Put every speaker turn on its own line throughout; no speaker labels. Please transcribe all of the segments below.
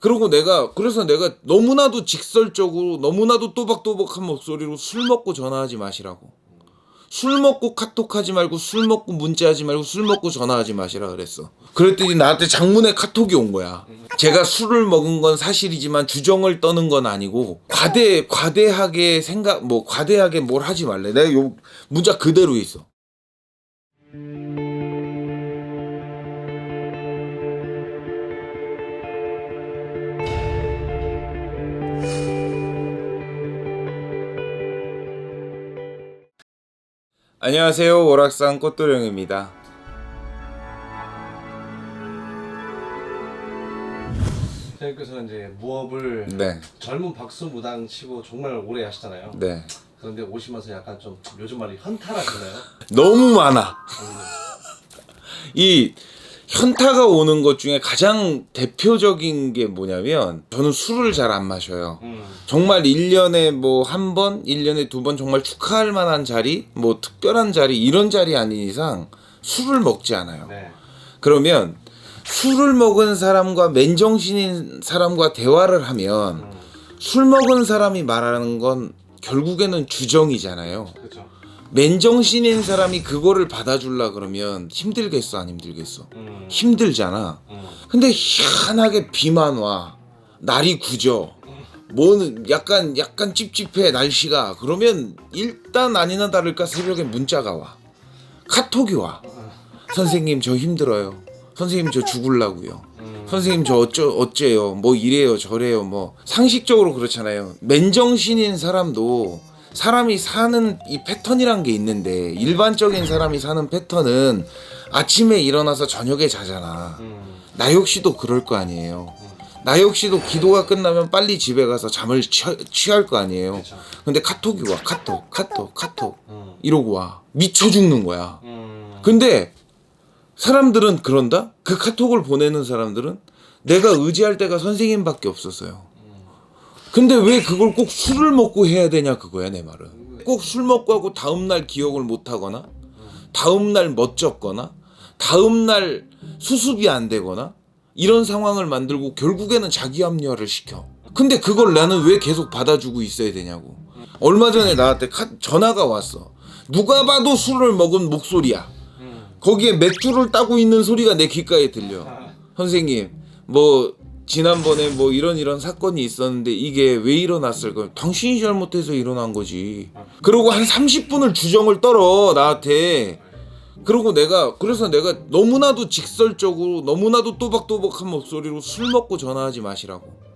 그리고 내가 그래서 내가 너무나도 직설적으로 너무나도 또박또박한 목소리로 술 먹고 전화하지 마시라고. 술 먹고 카톡하지 말고 술 먹고 문자하지 말고 술 먹고 전화하지 마시라 그랬어. 그랬더니 나한테 장문의 카톡이 온 거야. 제가 술을 먹은 건 사실이지만 주정을 떠는 건 아니고 과대 과대하게 생각 뭐 과대하게 뭘 하지 말래. 내가 요 문자 그대로 있어. 안녕하세요. 오락산 꽃도령입니다.
선생님께서는 이제 무업을
네.
젊은 박수 무당 치고 정말 오래 하시잖아요.
네.
그런데 오시면서 약간 좀 요즘 말이 현타라시나요?
너무 많아. 이 현타가 오는 것 중에 가장 대표적인 게 뭐냐면 저는 술을 잘 안 마셔요.
음.
정말 1년에 뭐 한 번, 1년에 두 번 정말 축하할 만한 자리, 뭐 특별한 자리 이런 자리 아닌 이상 술을 먹지 않아요.
네.
그러면 술을 먹은 사람과 맨정신인 사람과 대화를 하면
음.
술 먹은 사람이 말하는 건 결국에는 주정이잖아요.
그렇죠.
맨정신인 사람이 그거를 받아줄라 그러면 힘들겠어 안 힘들겠어?
음.
힘들잖아.
음.
근데 희한하게 비만 와 날이 굳어 뭐는 약간 약간 찝찝해 날씨가 그러면 일단 아니나 다를까 새벽에 문자가 와 카톡이 와 선생님 저 힘들어요 선생님 저 죽을라고요
음.
선생님 저 어쩌 어째요 뭐 이래요 저래요 뭐 상식적으로 그렇잖아요 맨정신인 사람도 사람이 사는 이 패턴이란 게 있는데 일반적인 사람이 사는 패턴은 아침에 일어나서 저녁에 자잖아
음.
나 역시도 그럴 거 아니에요. 나 역시도 기도가 끝나면 빨리 집에 가서 잠을 취, 취할 거 아니에요.
그렇죠.
근데 카톡이 와. 카톡, 카톡, 카톡.
음.
이러고 와. 미쳐 죽는 거야.
음.
근데 사람들은 그런다? 그 카톡을 보내는 사람들은 내가 의지할 때가 선생님밖에 없었어요. 근데 왜 그걸 꼭 술을 먹고 해야 되냐 그거야 내 말은. 꼭 술 먹고 하고 다음 날 기억을 못 하거나 다음 날 멋졌거나 다음 날 수습이 안 되거나 이런 상황을 만들고 결국에는 자기 합리화를 시켜. 근데 그걸 나는 왜 계속 받아주고 있어야 되냐고. 얼마 전에 나한테 카- 전화가 왔어. 누가 봐도 술을 먹은 목소리야.
음.
거기에 맥주를 따고 있는 소리가 내 귓가에 들려. 선생님, 뭐 지난번에 뭐 이런 이런 사건이 있었는데 이게 왜 일어났을까? 당신이 잘못해서 일어난 거지. 그러고 한 30분을 주정을 떨어 나한테. 그리고 내가 그래서 내가 너무나도 직설적으로 너무나도 또박또박한 목소리로 술 먹고 전화하지 마시라고.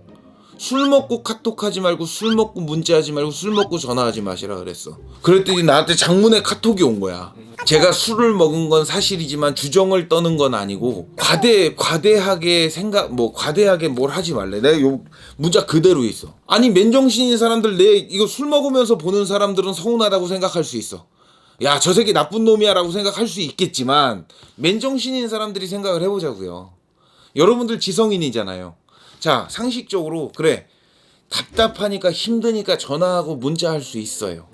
술 먹고 카톡하지 말고 술 먹고 문자하지 말고 술 먹고 전화하지 마시라 그랬어. 그랬더니 나한테 장문의 카톡이 온 거야. 제가 술을 먹은 건 사실이지만 주정을 떠는 건 아니고 과대 과대하게 생각 뭐 과대하게 뭘 하지 말래. 내가 요 문자 그대로 있어. 아니 맨정신인 사람들 내 이거 술 먹으면서 보는 사람들은 서운하다고 생각할 수 있어. 야 저 새끼 나쁜 놈이야라고 생각할 수 있겠지만 맨정신인 사람들이 생각을 해 보자고요. 여러분들 지성인이잖아요. 자 상식적으로 그래 답답하니까 힘드니까 전화하고 문자할 수 있어요.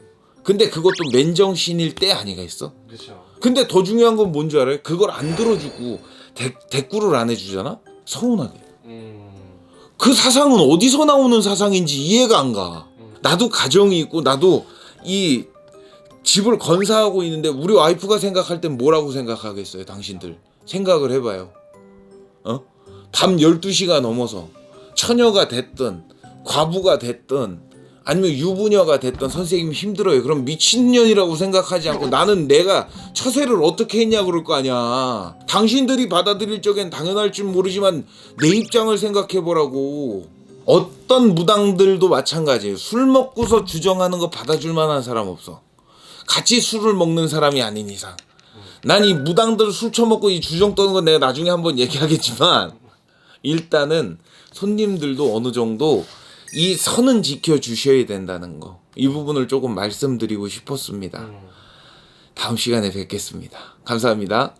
근데 그것도 맨정신일 때 아니겠어?
그렇죠.
근데 더 중요한 건 뭔지 알아요? 그걸 안 들어주고 대, 대꾸를 안 해주잖아? 서운하게.
음.
그 사상은 어디서 나오는 사상인지 이해가 안 가. 나도 가정이 있고 나도 이 집을 건사하고 있는데 우리 와이프가 생각할 땐 뭐라고 생각하겠어요, 당신들? 생각을 해봐요. 어? 밤 12시가 넘어서 처녀가 됐든 과부가 됐든 아니면 유부녀가 됐든 선생님 힘들어요. 그럼 미친년이라고 생각하지 않고 나는 내가 처세를 어떻게 했냐 그럴 거 아니야. 당신들이 받아들일 적엔 당연할 줄 모르지만 내 입장을 생각해 보라고. 어떤 무당들도 마찬가지예요. 술 먹고서 주정하는 거 받아줄 만한 사람 없어. 같이 술을 먹는 사람이 아닌 이상. 난 이 무당들 술 처먹고 이 주정 떠는 건 내가 나중에 한번 얘기하겠지만 일단은 손님들도 어느 정도 이 선은 지켜 주셔야 된다는 거. 이 부분을 조금 말씀드리고 싶었습니다. 다음 시간에 뵙겠습니다. 감사합니다.